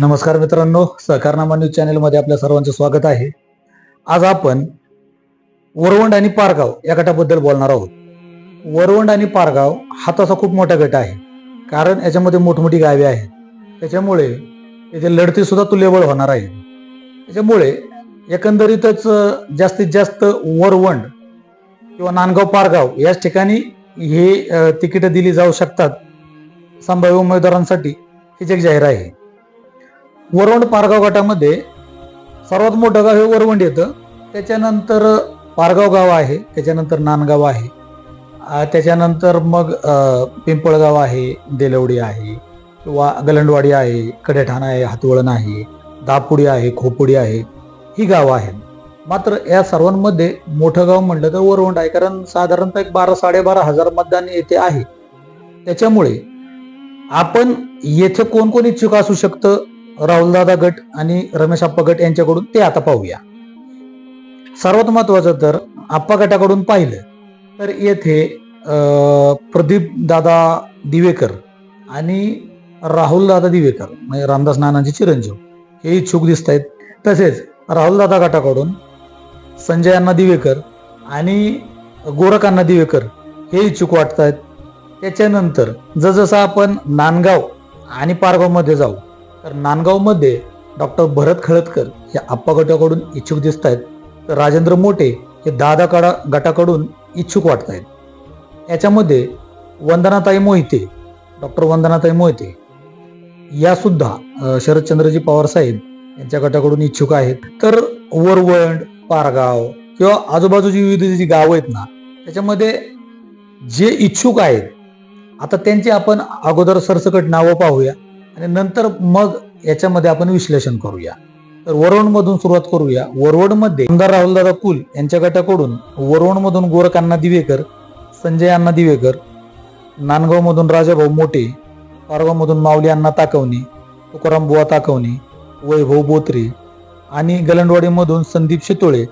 नमस्कार मित्रांनो सहकारनामा न्यूज चॅनलमध्ये आपल्या सर्वांचं स्वागत आहे. आज आपण वरवंड आणि पारगाव या गटाबद्दल बोलणार आहोत. वरवंड आणि पारगाव हा तसा खूप मोठा गट आहे कारण याच्यामध्ये मोठमोठी गावे आहेत. त्याच्यामुळे येथे लढती सुद्धा तुल्यबळ होणार आहे. त्याच्यामुळे एकंदरीतच जास्तीत जास्त वरवंड किंवा नांदगाव पारगाव याच ठिकाणी हे तिकीटं दिली जाऊ शकतात. संभाव्य उमेदवारांसाठी हे जग जाहीर आहे. वरवंड पारगाव गटामध्ये सर्वात मोठं गाव हे वरवंड येतं. त्याच्यानंतर पारगाव गाव आहे त्याच्यानंतर नांदगाव आहे त्याच्यानंतर मग पिंपळगाव आहे देलवडी आहे किंवा गलंडवाडी आहे कडेठाण आहे हातवळण आहे दापुडी आहे खोपुडी आहे ही गावं आहेत. मात्र या सर्वांमध्ये मोठं गाव म्हटलं तर वरवंड आहे कारण साधारणतः एक बारा साडेबारा हजार मतदान येथे आहे. त्याच्यामुळे आपण येथे कोण कोण इच्छुक असू शकतं? राहुलदादा गट आणि रमेश आप्पा गट यांच्याकडून ते आता पाहूया. सर्वात महत्वाचं तर आप्पा गटाकडून पाहिलं तर येथे प्रदीप दादा दिवेकर आणि राहुल दादा दिवेकर म्हणजे रामदास नानांचे चिरंजीव हे इच्छुक दिसत आहेत. तसेच राहुलदादा गटाकडून संजय अण्णा दिवेकर आणि गोरख अण्णा दिवेकर हे इच्छुक वाटत आहेत. त्याच्यानंतर जसजसं आपण नांदगाव आणि पारगावमध्ये जाऊ तर नांदगावमध्ये डॉक्टर भरत खळदकर या आप्पा गटाकडून इच्छुक दिसत आहेत. तर राजेंद्र मोठे हे दादा कडा गटाकडून इच्छुक वाटत आहेत. याच्यामध्ये वंदनाताई मोहिते डॉक्टर वंदनाताई मोहिते यासुद्धा शरदचंद्रजी पवार साहेब यांच्या गटाकडून इच्छुक आहेत. तर वरवंड पारगाव किंवा आजूबाजूची विविध जी गावं आहेत ना त्याच्यामध्ये जे इच्छुक आहेत आता त्यांची आपण अगोदर सरसकट नावं पाहूया. आणि नंतर मग याच्यामध्ये आपण विश्लेषण करूया. तर वरवण मधून सुरुवात करूया. वरवडमध्ये आमदार राहुलदादा कुल यांच्या गटाकडून वरवण मधून गोरख अण्णा दिवेकर संजय अण्णा दिवेकर नांदगाव मधून राजाभाऊ मोठे पारगाव मधून माऊली अण्णा ताकवणे तुकाराम बुवा ताकवणे वैभव बोत्रे आणि गलंडवाडीमधून संदीप शितोळे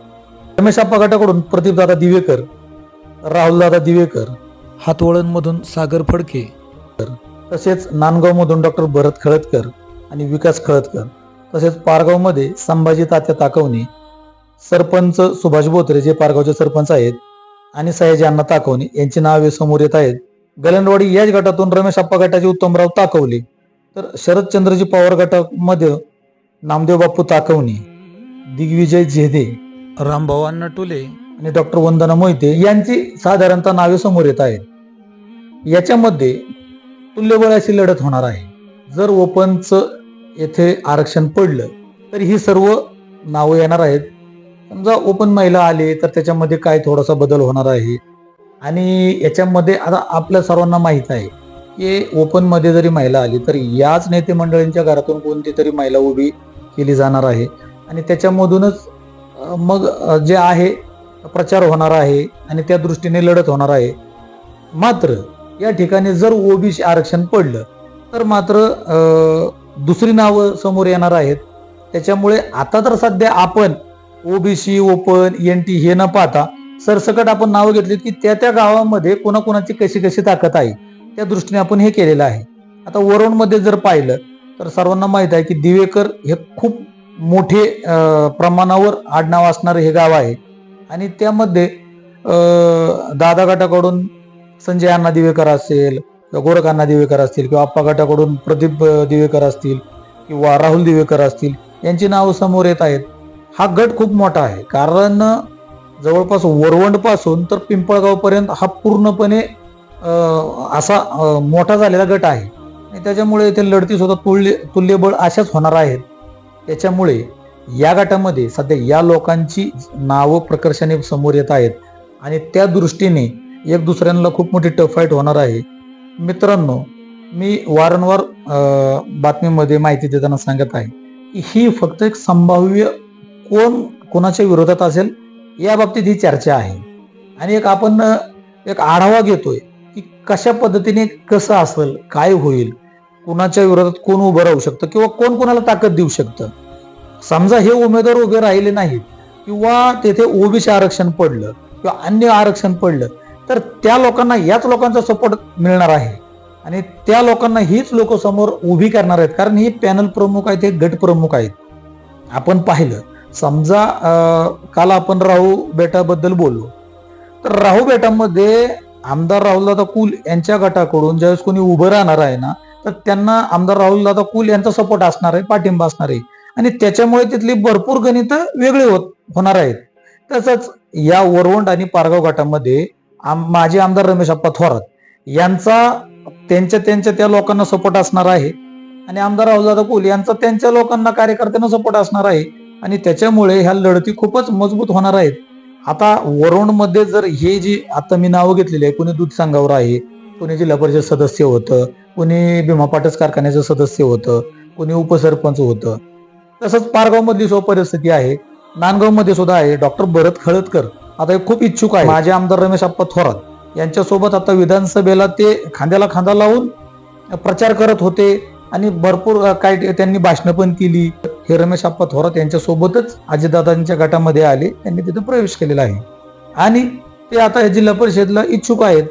रमेश आप्पा गटाकडून प्रदीपदादा दिवेकर राहुलदादा दिवेकर हातवळणमधून सागर फडके तसेच नांदगाव मधून डॉक्टर भरत खळदकर आणि विकास खळदकर तसेच पारगावमध्ये संभाजी तात्या ताकवणे सरपंच सुभाष बोत्रे जे पारगावचे सरपंच आहेत आणि सयाजी अण्णा ताकवणे यांची नावे समोर येत आहेत. गलंडवाडी याच गटातून रमेश आप्पा गटाचे उत्तमराव ताकवले तर शरदचंद्रजी पवार गटामध्ये नामदेव बापू ताकवणे दिग्विजय झेदे रामभाऊ अण्णा टोले आणि डॉक्टर वंदना मोहिते यांची साधारणतः नावे समोर येत आहेत. याच्यामध्ये तुल्यबळाशी लढत होणार आहे. जर ओपनचं येथे आरक्षण पडलं तर ही सर्व नावं येणार आहेत. समजा ओपन महिला आले तर त्याच्यामध्ये काय थोडासा बदल होणार आहे? आणि याच्यामध्ये आता आपल्या सर्वांना माहीत आहे की ओपनमध्ये जरी महिला आली तर याच नेते मंडळींच्या घरातून कोणती तरी महिला उभी केली जाणार आहे. आणि त्याच्यामधूनच मग जे आहे प्रचार होणार आहे आणि त्या दृष्टीने लढत होणार आहे. मात्र या ठिकाणी जर ओबीसी आरक्षण पडलं तर मात्र दुसरी नावं समोर येणार आहेत. त्याच्यामुळे आता तर सध्या आपण ओबीसी ओपन एन टी हे न पाहता सरसकट आपण नावं घेतली की त्या त्या गावामध्ये कोणाकोणाची कशी कशी ताकद आहे त्या दृष्टीने आपण हे केलेलं आहे. आता वरुणमध्ये जर पाहिलं तर सर्वांना माहीत आहे की दिवेकर हे खूप मोठे प्रमाणावर आडनाव असणारं हे गाव आहे. आणि त्यामध्ये अं, दादा गटाकडून संजय अण्णा दिवेकर असेल गोरख अण्णा दिवेकर असतील किंवा आप्पा गटाकडून प्रदीप दिवेकर असतील किंवा राहुल दिवेकर असतील यांची नावं समोर येत आहेत. हा गट खूप मोठा आहे. कारण जवळपास वरवंडपासून तर पिंपळगावपर्यंत हा पूर्णपणे असा मोठा झालेला गट आहे. आणि त्याच्यामुळे इथे लढती सुद्धा तुल्य तुल्यबळ अशाच होणार आहेत. त्याच्यामुळे या गटामध्ये सध्या या लोकांची नावं प्रकर्षाने समोर येत आहेत. आणि त्या दृष्टीने एक दुसऱ्यांना खूप मोठी टफ फाईट होणार आहे. मित्रांनो मी वारंवार बातमीमध्ये माहिती देताना सांगत आहे. की ही फक्त एक संभाव्य कोण कोणाच्या विरोधात असेल या बाबतीत ही चर्चा आहे. आणि एक आपण एक आढावा घेतोय की कशा पद्धतीने कसं असेल काय होईल कुणाच्या विरोधात कोण उभं राहू शकतं किंवा कोण कोणाला ताकद देऊ शकतं. समजा हे उमेदवार उभे राहिले नाहीत किंवा तेथे ओबीसी आरक्षण पडलं किंवा अन्य आरक्षण पडलं तर त्या लोकांना याच लोकांचा सपोर्ट मिळणार आहे. आणि त्या लोकांना हीच लोक समोर उभी करणार आहेत. कारण ही पॅनल प्रमुख आहेत हे गट प्रमुख आहेत. आपण पाहिलं समजा काल आपण राहू बेटाबद्दल बोललो. तर राहू बेटामध्ये आमदार राहुलदादा कुल यांच्या गटाकडून ज्यावेळेस कोणी उभं राहणार आहे ना तर त्यांना आमदार राहुलदादा कुल यांचा सपोर्ट असणार आहे पाठिंबा असणार आहे. आणि त्याच्यामुळे तिथली भरपूर गणित वेगळी होत होणार आहेत. तसंच या वरवंड आणि पारगाव गटामध्ये माजी आमदार रमेश अप्पा थोरात यांचा त्यांच्या त्यांच्या त्या लोकांना सपोर्ट असणार आहे. आणि आमदार राहुलदादा कुल यांचा त्यांच्या लोकांना कार्यकर्त्यांना सपोर्ट असणार आहे. आणि त्याच्यामुळे ह्या लढती खूपच मजबूत होणार आहेत. आता वरोंडमध्ये जर हे जी आता मी नावं घेतलेली आहे कोणी दूध संघावर आहे कोणी जिल्हा परिषद सदस्य होतं कोणी भीमा पाटस कारखान्याचं सदस्य होतं कोणी उपसरपंच होतं तसंच पारगाव मधली सुद्धा परिस्थिती आहे. नांदगावमध्ये सुद्धा आहे. डॉक्टर भरत खळदकर आता हे खूप इच्छुक आहे माझे आमदार रमेश अप्पा थोरात यांच्यासोबत आता विधानसभेला ते खांद्याला खांदा लावून प्रचार करत होते आणि भरपूर काय त्यांनी भाषणं पण केली. हे रमेश आप्पा थोरात यांच्यासोबतच अजितदादांच्या गटामध्ये आले. त्यांनी तिथे प्रवेश केलेला आहे. आणि ते आता जिल्हा परिषदेला इच्छुक आहेत.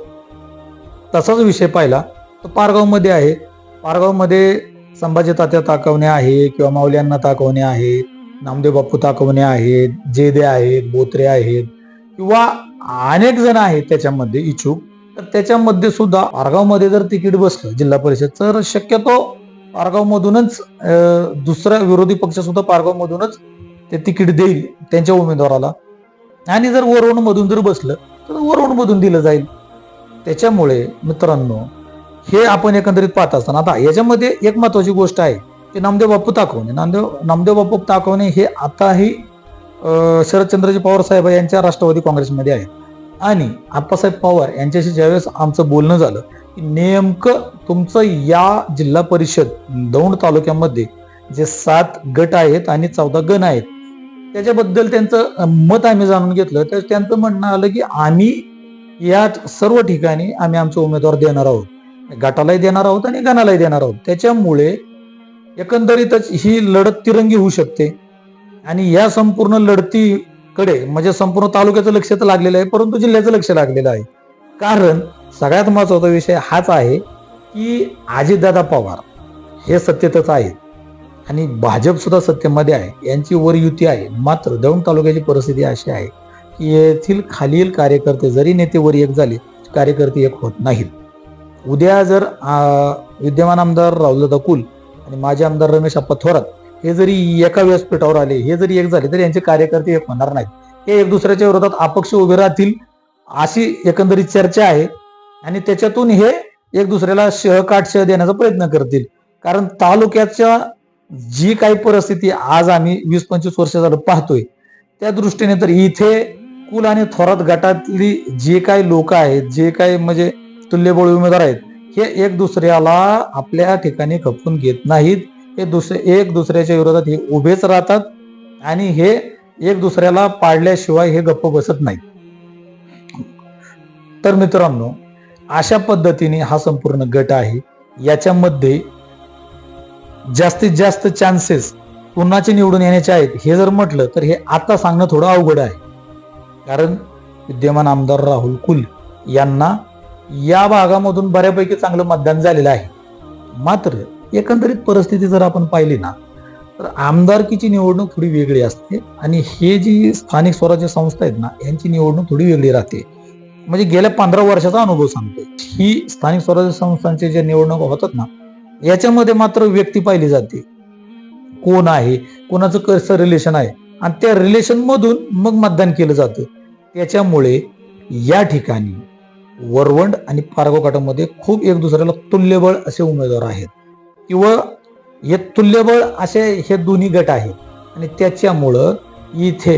तसाच विषय पाहिला तर पारगावमध्ये आहे. पारगावमध्ये संभाजी तात्या ताकवणे आहे किंवा माऊल्यांना ताकवणे आहेत नामदेव बापू ताकवणे आहेत जेदे आहेत बोत्रे आहेत. किंवा अनेक जण आहेत त्याच्यामध्ये इच्छुक तर त्याच्यामध्ये सुद्धा पारगावमध्ये जर तिकीट बसलं जिल्हा परिषद तर शक्यतो आरगावमधूनच दुसरा विरोधी पक्ष सुद्धा पारगावमधूनच ते तिकीट देईल त्यांच्या उमेदवाराला. आणि जर वरवण मधून जर बसलं तर वरवण मधून दिलं जाईल. त्याच्यामुळे मित्रांनो हे आपण एकंदरीत पाहत असताना आता याच्यामध्ये एक महत्वाची गोष्ट आहे की नामदेव बापू ताकवणे. नामदेव नामदेव बापू ताकवणे हे आताही शरदचंद्रजी पवार साहेब यांच्या राष्ट्रवादी काँग्रेसमध्ये आहेत. आणि आप्पासाहेब पवार यांच्याशी ज्यावेळेस आमचं बोलणं झालं की नेमकं तुमचं या जिल्हा परिषद दौंड तालुक्यामध्ये जे सात गट आहेत आणि चौदा गण आहेत त्याच्याबद्दल त्यांचं मत आम्ही जाणून घेतलं. तर त्यांचं म्हणणं आलं की आम्ही या सर्व ठिकाणी आम्ही आमचे उमेदवार देणार आहोत. गटालाही देणार आहोत आणि गणालाही देणार आहोत. त्याच्यामुळे एकंदरीतच ही लढत तिरंगी होऊ शकते. आणि या संपूर्ण लढतीकडे म्हणजे संपूर्ण तालुक्याचं लक्ष तर लागलेलं आहे परंतु जिल्ह्याचं लक्ष लागलेलं आहे. कारण सगळ्यात महत्त्वाचा विषय हाच आहे की अजितदादा पवार हे सत्तेतच आहेत. आणि भाजप सुद्धा सत्तेमध्ये आहे. यांची वर युती आहे. मात्र दौंड तालुक्याची परिस्थिती अशी आहे की येथील खालील कार्यकर्ते जरी नेते वर एक झाले कार्यकर्ते एक होत नाहीत. उद्या जर विद्यमान आमदार राहुलदादा कुल आणि माजी आमदार रमेश अप्पा थोरात हे जरी एका व्यासपीठावर आले हे जरी एक झाले तरी यांचे कार्यकर्ते एक होणार नाहीत. हे एक दुसऱ्याच्या विरोधात अपक्ष उभे राहतील अशी एकंदरीत चर्चा आहे. आणि त्याच्यातून हे एक दुसऱ्याला शह काट शह देण्याचा प्रयत्न करतील. कारण तालुक्याच्या जी काही परिस्थिती आज आम्ही वीस पंचवीस वर्ष झालं पाहतोय त्या दृष्टीने तर इथे कुल आणि थोरात गटातली जे काही लोक आहेत जे काही म्हणजे तुल्यबळ उमेदवार आहेत हे एक दुसऱ्याला आपल्या ठिकाणी खपवून घेत नाहीत. हे दुसरे एक दुसऱ्याच्या विरोधात हे उभेच राहतात आणि हे एक दुसऱ्याला पाडल्याशिवाय हे गप्प बसत नाही तर मित्रांनो अशा पद्धतीने हा संपूर्ण गट आहे. याच्यामध्ये जास्तीत जास्त चान्सेस कुणाचे निवडून येण्याचे आहेत हे जर म्हटलं तर हे आता सांगणं थोडं अवघड आहे. कारण विद्यमान आमदार राहुल कुल यांना या भागामधून बऱ्यापैकी चांगलं मतदान झालेलं आहे. मात्र एकंदरीत परिस्थिती जर आपण पाहिली ना तर आमदारकीची निवडणूक थोडी वेगळी असते आणि हे जी स्थानिक स्वराज्य संस्था आहेत ना यांची निवडणूक थोडी वेगळी राहते. म्हणजे गेल्या पंधरा वर्षाचा अनुभव सांगतो ही स्थानिक स्वराज्य संस्थांचे जे निवडणूक होतात ना याच्यामध्ये मात्र व्यक्ती पाहिली जाते. कोण आहे कोणाचं कसं रिलेशन आहे आणि त्या रिलेशन मधून मग मतदान केलं जातं. त्याच्यामुळे या ठिकाणी वरवंड आणि पारगोकाटामध्ये खूप एक दुसऱ्याला तुल्यबळ असे उमेदवार आहेत. किंवा हे तुल्यबळ असे हे दोन्ही गट आहेत. आणि त्याच्यामुळं इथे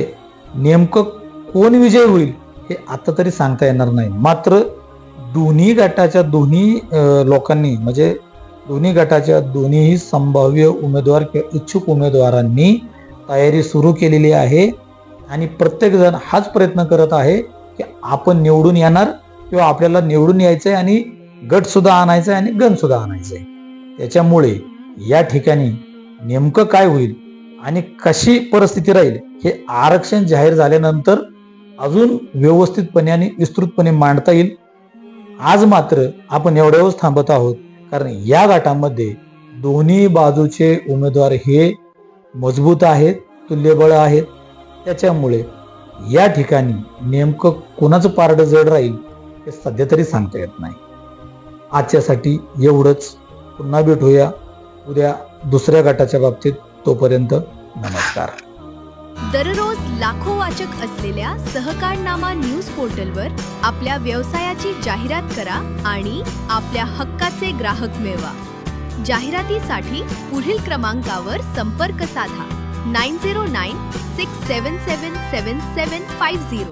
नेमकं कोण विजय होईल हे आता तरी सांगता येणार नाही. मात्र दोन्ही गटाच्या दोन्ही लोकांनी म्हणजे दोन्ही गटाच्या दोन्ही संभाव्य उमेदवार किंवा इच्छुक उमेदवारांनी तयारी सुरू केलेली आहे. आणि प्रत्येकजण हाच प्रयत्न करत आहे की आपण निवडून येणार किंवा आपल्याला निवडून यायचंय आणि गटसुद्धा आणायचं आहे आणि गणसुद्धा आणायचं आहे त्याच्यामुळे या ठिकाणी नेमकं काय होईल आणि कशी परिस्थिती राहील हे आरक्षण जाहीर झाल्यानंतर अजून व्यवस्थितपणे आणि विस्तृतपणे मांडता येईल. आज मात्र आपण एवढ्यावरच थांबत आहोत कारण या गटामध्ये दोन्ही बाजूचे उमेदवार हे मजबूत आहेत तुल्यबळ आहेत. त्याच्यामुळे या ठिकाणी नेमकं कोणाचं पारडं जड राहील हे सध्या तरी सांगता येत नाही. आजच्यासाठी एवढंच. पुन्हा भेटूया. उद्या दुसऱ्या गटाच्या बाबतीत तोपर्यंत नमस्कार. दररोज लाखो वाचक असलेल्या सहकारनामा न्यूज पोर्टलवर आपल्या व्यवसायाची जाहिरात करा आणि आपल्या हक्काचे ग्राहक मिळवा. जाहिरातीसाठी पुढील क्रमांकावर संपर्क साधा. Nine zero nine six seven seven seven seven five zero.